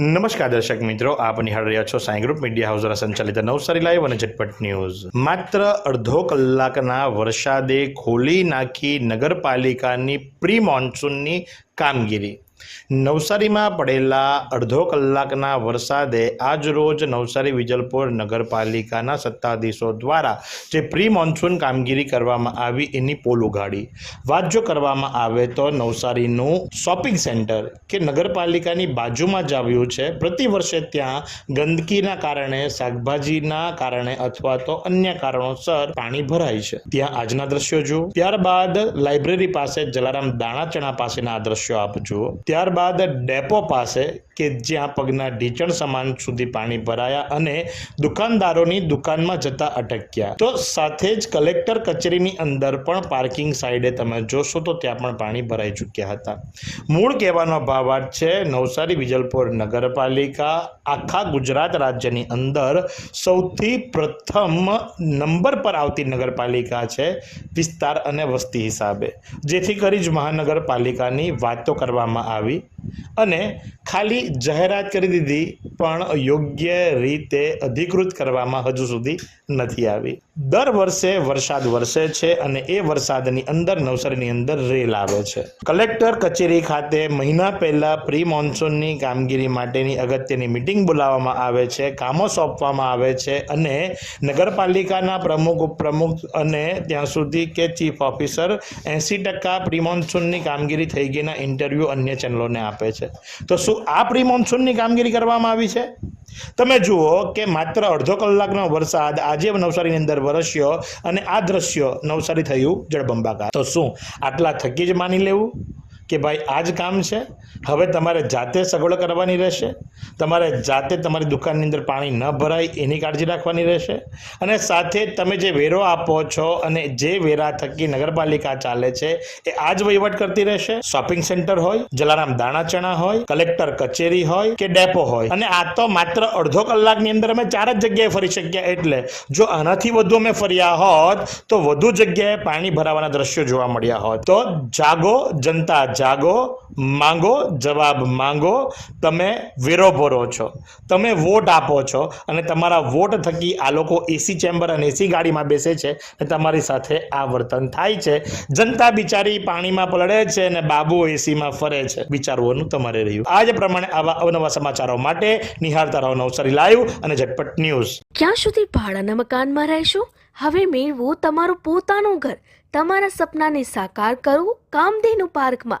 નમસ્કાર દર્શક મિત્રો, આપ નિહાળ રહ્યા છો સાંઈ ગ્રુપ મીડિયા હાઉસ દ્વારા સંચાલિત નવસારી લાઈવ અને ઝટપટ ન્યૂઝ. માત્ર અડધો કલાકના વરસાદે ખોલી નાખી નગરપાલિકાની પ્રી મોન્સૂનની કામગીરી. નવસારીમાં પડેલા અડધો કલાકના વરસાદે આજ રોજ નવસારી વિજલપુર નગરપાલિકાના સત્તાધીશો દ્વારા જે પ્રી મોન્સૂન કામગીરી કરવામાં આવી એની પોલ ઉગાડી. વાત જો કરવામાં આવે તો નવસારીનું શોપિંગ સેન્ટર કે નગરપાલિકાની બાજુમાં જ આવ્યું છે. પ્રતિ વર્ષે ત્યાં ગંદકીના કારણે, શાકભાજીના કારણે અથવા તો અન્ય કારણોસર પાણી ભરાય છે. ત્યાં આજના દ્રશ્યો જુઓ. ત્યારબાદ લાઇબ્રેરી પાસે જલારામ દાણાચણા પાસેના આ દ્રશ્યો આપ જુઓ. ત્યારબાદ ડેપો પાસે કે જ્યાં પગના ઢીચણ સમાન સુધી પાણી ભરાયા અને દુકાનદારોની દુકાનમાં જતા અટક્યા. તો સાથે જ કલેક્ટર કચેરીની અંદર પણ પાર્કિંગ સાઈડે તમે જોશો તો ત્યાં પણ પાણી ભરાઈ ચૂક્યા હતા. મૂળ કહેવાનો ભાવાર્થ છે, નવસારી વિજલપુર નગરપાલિકા આખા ગુજરાત રાજ્યની અંદર સૌથી પ્રથમ નંબર પર આવતી નગરપાલિકા છે વિસ્તાર અને વસ્તી હિસાબે. જેથી કરી જ મહાનગરપાલિકાની વાતો કરવામાં આવી. અને ખાલી જાહેરાત કરી દીધી, પણ યોગ્ય રીતે અધિકૃત કરવામાં હજુ સુધી નથી આવી. દર વર્ષે વરસાદ વરસે છે અને એ વરસાદની અંદર નવસારીની અંદર રેલ આવે છે. કલેક્ટર કચેરી ખાતે મહિના પહેલા પ્રી મોન્સૂનની કામગીરી માટેની અગત્યની મિટિંગ બોલાવવામાં આવે છે, કામો સોંપવામાં આવે છે અને નગરપાલિકાના પ્રમુખ, ઉપપ્રમુખ અને ત્યાં સુધી કે ચીફ ઓફિસર એંસી ટકા પ્રી મોન્સૂનની કામગીરી થઈ ગઈના ઇન્ટરવ્યૂ અન્ય ચેનલોને આપે છે. તો શું આ પ્રી મોન્સૂનની કામગીરી કરવામાં આવી છે? તમે જુઓ કે માત્ર અડધો કલાકનો વરસાદ આજે નવસારીની અંદર વરસ્યો અને આ દ્રશ્ય નવસારી થયું જળબંબાકાર. તો શું આટલા થકી જ માની લેવું? કે ભાઈ આ જ કામ છે, હવે તમારે જાતે સગવડ કરવાની રહેશે, તમારે જાતે તમારી દુકાનની અંદર પાણી ન ભરાય એની કાળજી રાખવાની રહેશે અને સાથે તમે જે વેરો આપો છો અને જે વેરા થકી નગરપાલિકા ચાલે છે, એ આ જ વહીવટ કરતી રહેશે. શોપિંગ સેન્ટર હોય, જલારામ દાણાચણા હોય, કલેક્ટર કચેરી હોય કે ડેપો હોય. અને આ તો માત્ર અડધો કલાકની અંદર અમે ચાર જ જગ્યાએ ફરી શક્યા એટલે જો આનાથી વધુ અમે ફર્યા હોત, તો વધુ જગ્યાએ પાણી ભરાવાના દ્રશ્યો જોવા મળ્યા હોત. તો જાગો જનતા જાગો માંગો, જવાબ માંગો, તમે વેરો ભરો છો. તમે વોટ આપો છો અને તમારા વોટ થકી આ લોકો એસી ચેમ્બર અને એસી ગાડીમાં બેસે છે અને તમારી સાથે આ વર્તન થાય છે. જનતા બિચારી પાણીમાં પલળે છે અને બાબુ એસીમાં ફરે છે. વિચારવાનું તમારે રહ્યું આજ પ્રમાણે આવા અવનવા સમાચારો માટે નિહાળતા રહો નવસારી લાઈવ અને ઝટપટ ન્યૂઝ. ક્યાં સુધી ભાડાના મકાનમાં રહેશો? હવે મેળવો તમારું પોતાનું ઘર. તમારા સપનાને સાકાર કરો કામધેનુ પાર્કમાં.